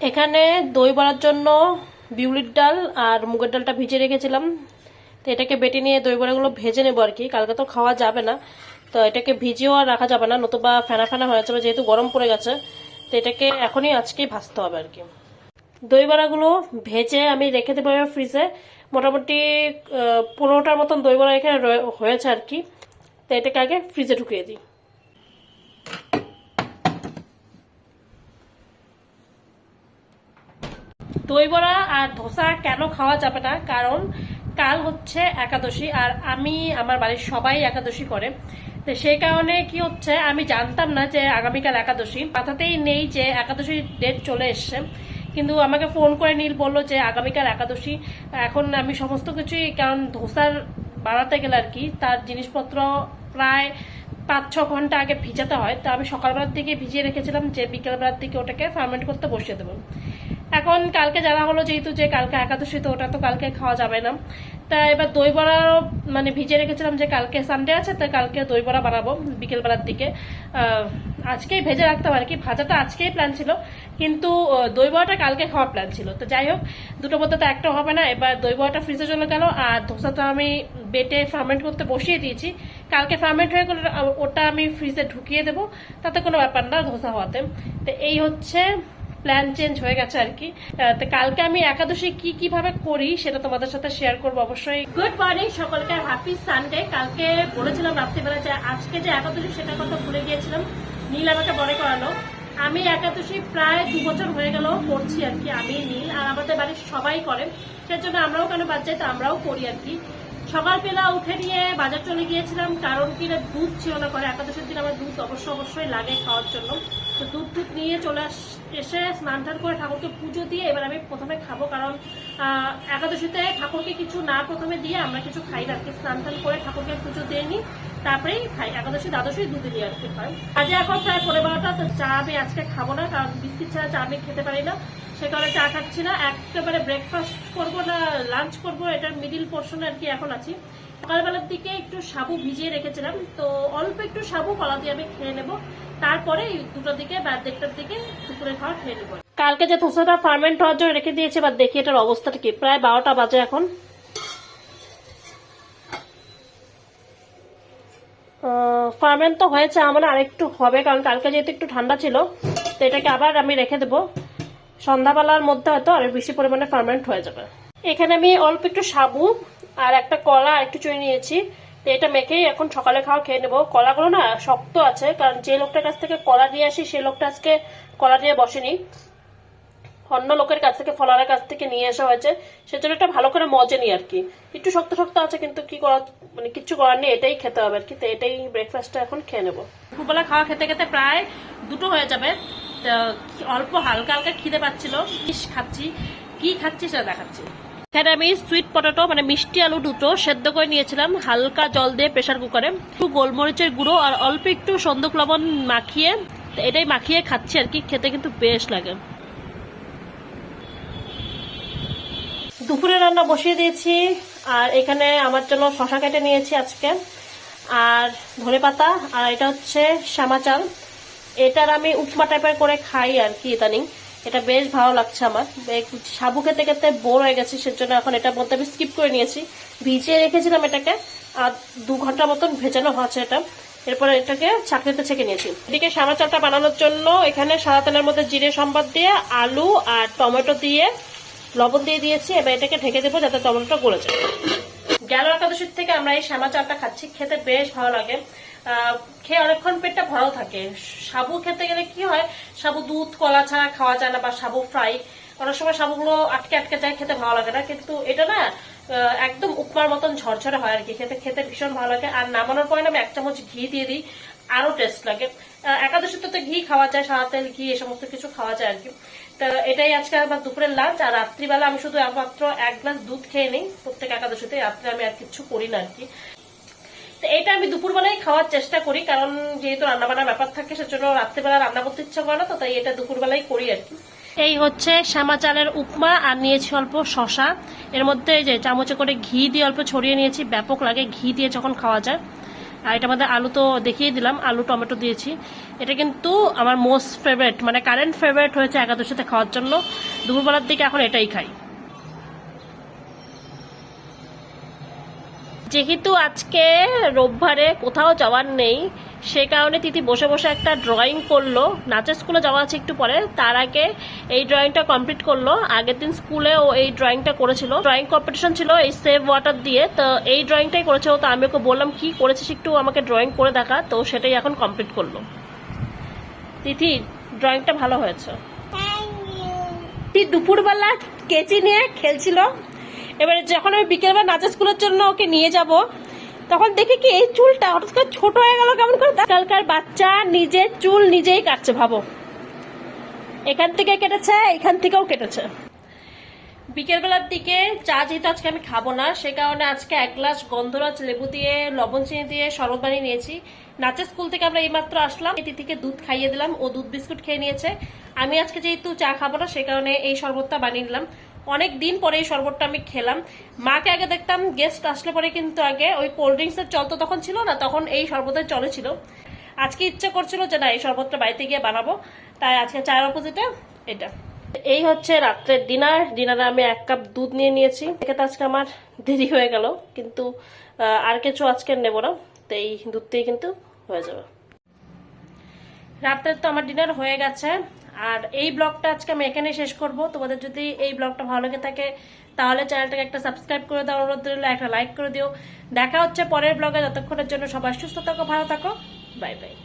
এখানে দই বড়ার জন্য বিউলির ডাল আর মুগের ডালটা ভিজে রেখেছিলাম। তো এটাকে বেটে নিয়ে দই বড়াগুলো ভেজে নেব আর কি। কালকে তো খাওয়া যাবে না। তো এটাকে ভিজিয়েও আর রাখা যাবে না, নতুবা ফেনা ফেনা হয়ে যাবে যেহেতু গরম পড়ে গেছে। তো এটাকে এখনই আজকেই ভাজতে হবে আর কি। দই বড়াগুলো ভেজে আমি রেখে দেবো ফ্রিজে। মোটামুটি পনেরোটার মতন দই বড়া এখানে হয়েছে আর কি। তো এটাকে আগে ফ্রিজে ঢুকিয়ে দিই। দই বড়া আর ধোসা কেন খাওয়া যাবে না? কারণ কাল হচ্ছে একাদশী আর আমি, আমার বাড়ির সবাই একাদশী করে। তো সেই কারণে কি হচ্ছে, আমি জানতাম না যে আগামীকাল একাদশী। মাথাতেই নেই যে একাদশীর ডেট চলে এসছে। কিন্তু আমাকে ফোন করে নীল বলল যে আগামীকাল একাদশী। এখন আমি সমস্ত কিছুই, কারণ ধোসার বানাতে গেলে আর কি, তার জিনিসপত্র প্রায় পাঁচ, ছ ঘণ্টা আগে ভিজাতে হয়। তো আমি সকালবেলার দিকে ভিজিয়ে রেখেছিলাম যে বিকেলবেলার দিকে ওটাকে ফার্মেন্ট করতে বসিয়ে দেবো। এখন কালকে জানা হলো যেহেতু যে কালকে একাদশী, তো ওটা তো কালকে খাওয়া যাবে না। তা এবার দই বড়ারও মানে ভিজে রেখেছিলাম যে কালকে সানডে আছে, তো কালকে দই বড়া বানাবো বিকেলবেলার দিকে। আজকেই ভেজে রাখতে হবে আর কি, ভাজাটা আজকেই প্ল্যান ছিল, কিন্তু দই বড়াটা কালকে খাওয়ার প্ল্যান ছিল। তো যাই হোক দুটো মধ্যে তো একটা হবে না, এবার দই বড়াটা ফ্রিজে চলে গেল, আর ধোসা তো আমি বেটে ফার্মেন্ট করতে বসিয়ে দিয়েছি। কালকে ফার্মেন্ট হয়ে গেলে ওটা আমি ফ্রিজে ঢুকিয়ে দেবো, তাতে কোনো ব্যাপার না ধোসা হওয়াতে। তো এই হচ্ছে প্ল্যান চেঞ্জ হয়ে গেছে আর কি। তো কালকে আমি একাদশী কি কীভাবে করি সেটা তোমাদের সাথে শেয়ার করব অবশ্যই। গুড মর্নিং সকলকে হ্যাপি সানডে কালকে বলেছিলাম রাত্রিবেলা যে আজকে যে একাদশী সেটা কথা ভুলে গিয়েছিলাম। নীল আমাকে মনে করালো। আমি একাদশী প্রায় দু বছর হয়ে গেল করছি আর কি, আমি নীল। আর আমাদের বাড়ির সবাই করে। সেজন্য আমরাও কেন বাদ যাই তো আমরাও করি আর কি। সকালবেলা উঠে নিয়ে বাজার চলে গিয়েছিলাম, কারণ কি না, দুধ ছিল না করে একাদশের দিন আমার দুধ অবশ্য অবশ্যই লাগে খাওয়ার জন্য। তো দুধ দুধ নিয়ে চলে এসে স্নান টান করে ঠাকুরকে পুজো দিয়ে এবার আমি প্রথমে খাব, কারণ একাদশীতে ঠাকুরকে কিছু না প্রথমে দিয়ে আমরা কিছু খাই না। স্নান টান করে ঠাকুরকে পুজো দিয়ে নিই। তারপরেই খাই, একাদশী দ্বাদশী দুধে দিয়ে আর কি খাই। আজকে এখন প্রায় পনেরো বারোটা, তো চা আমি আজকে খাব না, কারণ বিস্কিট ছাড়া চা আমি খেতে পারি না। সে কারণে চা খাচ্ছি না, একেবারে ব্রেকফাস্ট করব না লাঞ্চ করব এটার মিডিল পোর্শনে আর কি এখন আছি। সকালবেলার দিকে একটু সাবু ভিজিয়ে রেখেছিলাম, তো অল্প একটু সাবু, কলা দিয়ে আমি খেয়ে নেব। তারপরে দুটোর দিকে বা দেড়টার দিকে দুপুরে খাওয়া খেয়ে নেব। কালকে যে ধোসাটা ফার্মেন্ট হওয়ার জন্য রেখে দিয়েছে, বা দেখি এটার অবস্থাটা কি? প্রায় বারোটা বাজে এখন। ফার্মেন্ট তো হয়েছে আমার আরেকটু হবে, কারণ কালকে যেহেতু একটু ঠান্ডা ছিল, তো এটাকে আবার আমি রেখে দেবো। সন্ধ্যাবেলার মধ্যে হয়তো আরও বেশি পরিমাণে ফার্মেন্ট হয়ে যাবে। এখানে আমি অল্প একটু সাবু আর একটা কলা একটু চুই নিয়েছি। তো এটা মেখেই এখন সকালে খাওয়া খেয়ে নেব। কলাগুলো না শক্ত আছে, কারণ যে লোকটার কাছ থেকে কলা নিয়ে আসি, সে লোকটা আজকে কলা নিয়ে বসেনি। অন্য লোকের কাছ থেকে, ফলারের কাছ থেকে নিয়ে আসা হয়েছে, সেজন্য একটা ভালো করে মজে নি আর কি। একটু শক্ত শক্ত আছে, কিন্তু কি করা মানে কিচ্ছু করার নেই, এটাই খেতে হবে আর কি। তো এটাই ব্রেকফাস্টটা এখন খেয়ে নেব। দুপুরবেলা খাওয়া খেতে খেতে প্রায় দুটো হয়ে যাবে। অল্প হালকা হালকা খিদে পাচ্ছিল। ইস, খাচ্ছি। কি খাচ্ছি সেটা দেখাচ্ছি। এখানে আমি সুইট পটেটো মানে মিষ্টি আলু দুটো সেদ্ধ করে নিয়েছিলাম, হালকা জল দিয়ে প্রেসার কুকারে একটু গোলমরিচের গুঁড়ো আর অল্প একটু সন্দক লবণ মাখিয়ে, এটাই মাখিয়ে খাচ্ছি আর কি, খেতে কিন্তু বেশ লাগে। দুপুরে রান্না বসিয়ে দিয়েছি, আর এখানে আমার জন্য শশা কেটে নিয়েছি আজকে, আর ধনে পাতা, আর এটা হচ্ছে শ্যামা চাল। এটার আমি উপমা টাইপের করে খাই আর কি ইদানিং। এটা বেশ ভালো লাগছে আমার। সাবু খেতে খেতে বোর হয়ে গেছি, সেজন্য এখন এটার মধ্যে আমি স্কিপ করে নিয়েছি। ভিজিয়ে রেখেছিলাম এটাকে, আর দু ঘণ্টা মতন ভেজানো হয়েছে এটা। এরপরে এটাকে চাকরিতে ছেঁকে নিয়েছি। এদিকে শ্যামা চালটা বানানোর জন্য এখানে সাদা তেলের মধ্যে জিরে সম্বাদ দিয়ে, আলু আর টমেটো দিয়ে লবণ দিয়ে দিয়েছি, এবার এটাকে ঢেকে দেবো যাতে টমেটোটা গলে যায়। গেল একাদশীর থেকে আমরা এই শ্যামা চালটা খাচ্ছি, খেতে বেশ ভালো লাগে। খেয়ে অনেকক্ষণ পেটটা ভালো থাকে। সাবু খেতে গেলে কি হয়, সাবু দুধ, কলা ছাড়া খাওয়া যায় না বা সাবু ফ্রাই অনেক সময় সাবুগুলো আটকে আটকে যায়, খেতে ভালো লাগে না। কিন্তু এটা না একদম উপমার মতন ঝরঝরে হয় আর কি। খেতে খেতে ভীষণ ভালো লাগে। আর নামানোর পরে আমি এক চামচ ঘি দিয়ে দিই। আরও টেস্ট লাগে। আহ, একাদশীতে তো ঘি খাওয়া যায় সাদা তেল ঘি এই সমস্ত কিছু খাওয়া যায় আর কি। তো এটাই আজকে আমার দুপুরের লাঞ্চ আর রাত্রিবেলা আমি শুধু একমাত্র এক গ্লাস দুধ খেয়ে নিই প্রত্যেক একাদশীতে রাত্রে আমি আর কিছু করি না আর কি। তো এটা আমি দুপুরবেলায় খাওয়ার চেষ্টা করি কারণ যেহেতু রান্না বান্নার ব্যাপার থাকে সেজন্য রাত্রিবেলা রান্না করতে ইচ্ছা করে না তো তাই এটা দুপুরবেলায় করি আর কি। এই হচ্ছে শ্যামা চালের উপমা আর নিয়েছি অল্প শশা এর মধ্যে যে চামচে করে ঘি দিয়ে অল্প ছড়িয়ে নিয়েছি ব্যাপক লাগে ঘি দিয়ে যখন খাওয়া যায়। আর এটা আমাদের আলু তো দেখিয়ে দিলাম, আলু, টমেটো দিয়েছি। এটা কিন্তু আমার মোস্ট ফেভারেট মানে কারেন্ট ফেভারেট হয়েছে একাদশীতে খাওয়ার জন্য। দুপুরবেলার দিকে এখন এটাই খাই। যেহেতু আজকে রোববারে কোথাও যাওয়ার নেই সে কারণে তিথি বসে বসে একটা ড্রয়িং করল। নাচের স্কুলে যাওয়া আছে একটু পরে। তার আগে এই ড্রয়িংটা কমপ্লিট করল। আগের দিন স্কুলে ও এই ড্রয়িংটা করেছিল। ড্রয়িং কম্পিটিশন ছিল এই সেভ ওয়াটার দিয়ে। তো এই ড্রয়িংটাই করেছিল তো আমি ওকে বললাম, কি করেছিস একটু আমাকে ড্রয়িং করে দেখা। তো সেটাই এখন কমপ্লিট করল। তিথি ড্রয়িংটা ভালো হয়েছে। দুপুরবেলা কেচি নিয়ে খেলছিল। এবারে যখন আমি বিকেলবেলা নাচের স্কুলের জন্য ওকে নিয়ে যাব তখন দেখি কি এই চুলটা হঠাৎ করে ছোট হয়ে গেল কেমন করে? কালকার বাচ্চা নিজের চুল নিজেই কাটছে, ভাবো। এখান থেকে কেটেছে, এখান থেকেও কেটেছে। বিকেলবেলার দিকে চা যেহেতু আজকে আমি খাব না, সে কারণে আজকে এক গ্লাস গন্ধরাজ লেবু দিয়ে, লবণ চিনি দিয়ে শরবত বানিয়ে নিয়েছি। নাচের স্কুল থেকে আমরা এইমাত্র আসলাম। এই তিথিকে দুধ খাইয়ে দিলাম, ও দুধ বিস্কুট খেয়ে নিয়েছে। আমি আজকে যেহেতু চা খাব না, সে কারণে এই শরবতটা বানিয়ে নিলাম। অনেক দিন পরে এই শরবতটা আমি খেলাম। মাকে আগে দেখতাম গেস্ট আসলে পরে কিন্তু আগে ওই কোল্ড ড্রিঙ্কস এর চল তো তখন ছিল না, তখন এই শরবতের চলে ছিল। আজকে ইচ্ছা করছিল যে না, এই শরবতটা বাড়িতে গিয়ে বানাবো। তাই আজকে চায়ের অপোজিটে এটা। এই হচ্ছে রাত্রের ডিনার ডিনারে আমি এক কাপ দুধ নিয়ে নিয়েছি। এক্ষেত্রে আজকে আমার দেরি হয়ে গেল, কিন্তু আর কিছু আজকে নেব না। তো এই দুধ কিন্তু হয়ে যাবে। রাত্রের তো আমার ডিনার হয়ে গেছে। আর এই ব্লগটা আজকে আমি এখানে শেষ করব। তোমাদের যদি এই ব্লগটা ভালো লেগে থাকে, তাহলে চ্যানেলটাকে একটা সাবস্ক্রাইব করে দাও, অনুরোধ রইল, একটা লাইক করে দিও। দেখা হচ্ছে পরের ব্লগে যতক্ষণের জন্য সবাই সুস্থ থাকো, ভালো থাকো। Bye bye.